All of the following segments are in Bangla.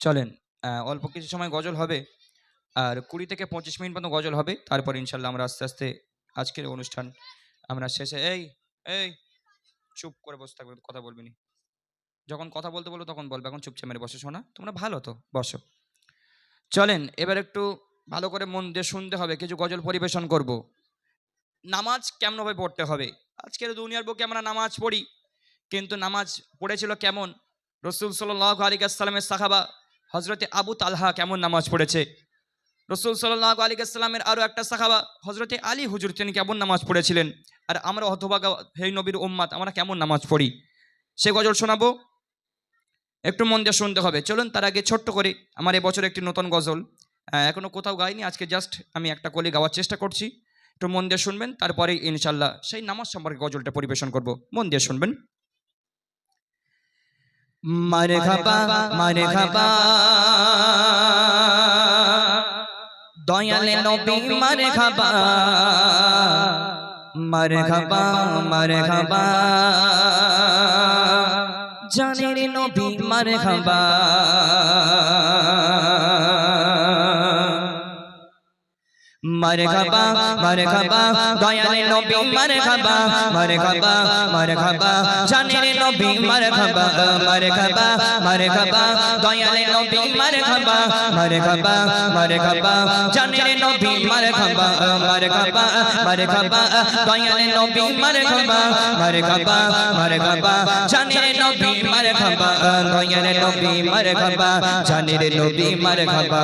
চলেন অল্প কিছু সময় গজল হবে, আর কুড়ি থেকে পঁচিশ মিনিট মতো গজল হবে, তারপর ইনশাল্লাহ আমরা আস্তে আস্তে আজকের অনুষ্ঠান আমরা শেষে, এই এই, চুপ করে বসে থাকবে, কথা বলবি নি। যখন কথা বলতে বলব তখন বলবে, এখন চুপচাপ মেরে বসে শোনা, তোমরা ভালো তো, বসো। চলেন, এবার একটু ভালো করে মন দিয়ে শুনতে হবে, কিছু গজল পরিবেশন করব। নামাজ কেমনভাবে পড়তে হবে? আজকের দুনিয়ার বুকে আমরা নামাজ পড়ি, কিন্তু নামাজ পড়েছিল কেমন? রসুল সাল্লাহ আলী আসসালামের সাহাবা হজরতে আবু তালহা কেমন নামাজ পড়েছে? রসুল সাল্লাহ আলী আসসালামের আরও একটা সাহাবা হজরতে আলী হুজুর তিনি কেমন নামাজ পড়েছিলেন? আর আমরা হতভাগা হেই নবীর উম্মাদ আমরা কেমন নামাজ পড়ি? সে গজল শোনাবো? একটু মন দিয়ে শুনতে হবে। চলুন তার আগে ছোট্ট করে আমার এবছর একটি নতুন গজল। আহ, এখনও কোথাও গাইনি আজকে জাস্ট আমি একটা কলি গাওয়ার চেষ্টা করছি। একটু মন দিয়ে শুনবেন তারপরে ইনশাল্লাহ সেই নামাজ সম্পর্কে গজলটা পরিবেশন করব। মন দিয়ে শুনবেন। মারে খাবা মারে খাবা দয়ালে নবী মারে খাবা মারে খাবা মারে খাবা জানের নবী মারে খাবা মারে খাবা মারে খাবা দয়ালে নবী মারে খাবা মারে খাবা মারে খাবা জানের নবী মারে খাবা মারে খাবা মারে খাবা দয়ালে নবী মারে খাবা মারে খাবা মারে খাবা জানের নবী মারে খাবা মারে খাবা মারে খাবা দয়ালে নবী মারে খাবা মারে খাবা মারে খাবা জানের নবী মারে খাবা দয়ালে নবী মারে খাবা নবী মারে খাবা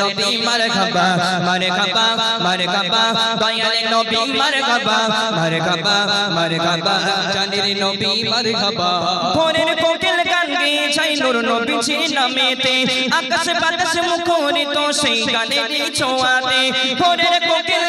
নবী মারে খাবা মারে খাবা দয়ালে নবী মারে খাবা মারে খাবা মারে খাবা জানের নবী মারে খাবা ভোরের কোকিল গান গেয়ে চাই নূর নবীজি নামেতে, আকাশ বাতাস মুখরিত সেই গানের ছোঁয়াতে ভোরের কোকিল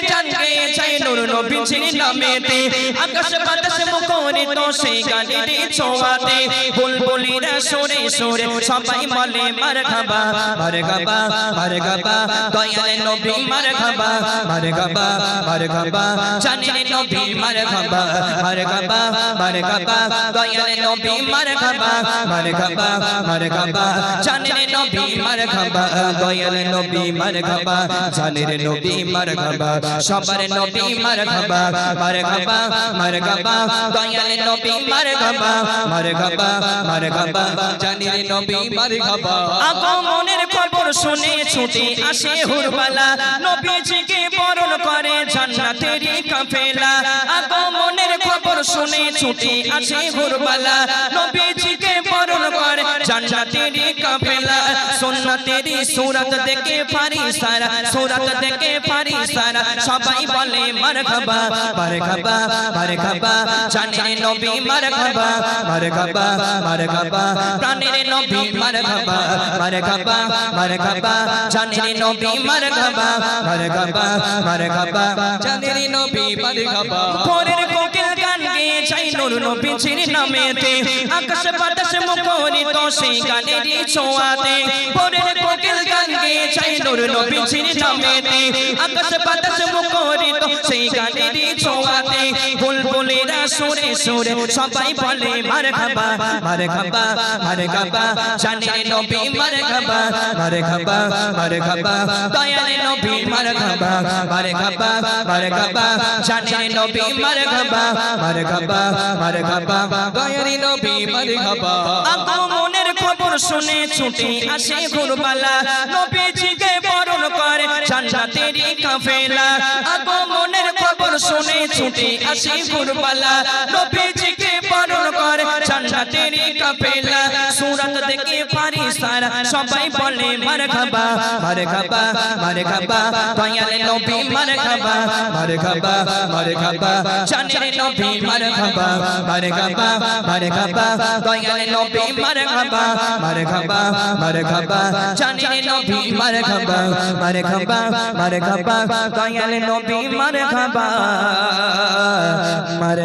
গান গেয়ে চাই নূর নবীজি নামেতে, আকাশ বাতাস মুখরিত, সেই গানের ছোঁয়াতে, বুলবুলিরা সরে সরে সবাই বলে মার খাবা মার খাবা মার খাবা দয়ালে নবী মার খাবা মার খাবা মার খাবা জানের নবী মার খাবা মার খাবা মার খাবা দয়ালে নবী মার খাবা মার খাবা মার খাবা জানের নবী মার খাবা দয়ালে নবী মার খাবা জানের নবী মার খাবা সবার নবী মার খাবা মার খাবা মার খাবা দয়ালে নবী মার খাবা মার খাবা মার খাবা জানের নবী মার খাবা আগমনের খবর শুনে ছুটে আসে হুরবালা। নবীজিকে বরণ করে জান্নাতেরই কাফেলা। আগমনের খবর শুনে ছুটে আসে হুরবালা। নবীজিকে বরণ করে জান্নাতেরই কাফেলা। সুন্নতেরই সুরত দেখে পারি সারা সুরত দেখে পারি সারা সবাই বলে মারহাবা মারহাবা মারহাবা জানের নবী মারহাবা মারহাবা মারহাবা প্রাণের নবী মারহাবা মারহাবা মারহাবা জানের নবী মারহাবা মারহাবা মারহাবা জানের নবী মারহাবা ভোরের কোকিল গান গেয়ে চাই নূর নবী নবীজির নামেতে, আকাশ সেই গানের ছোঁয়াতে ভোরের কোকিল গান গেয়ে চাই নূর নবীজির নামেতে আকাশ বাতাস মুখরিত সেই বুলবুলেরা সুরে সবাই বলে মার খাবা মার খাবা মার খাবা জানের নবী মার খাবা মার খাবা মার খাবা দয়ালে নবী মার খাবা মার খাবা মার খাবা জানের নবী মার খাবা মার খাবা মার খাবা দয়ালে নবী মার খাবা আগমনের খবর শুনে ছুটে আসে ঘুরবালা নবীজিকে বরণ করে জান্নাতেরই কাফেলা ছুটে আসি ঘুরবালা নবীজিকে বরণ করে জান্নাতেরই কাফেলা সুরত দেখে পারি সারা সবাই বলে মার খাবা মার খাবা মার খাবা দয়ালে নবী মার খাবা মার খাবা মার খাবা জানের নবী মার খাবা মার খাবা মার খাবা দয়ালে নবী মার খাবা মার খাবা মার খাবা জানের নবী মার খাবা মার খাবা মার খাবা দয়ালে নবী মার খাবা মার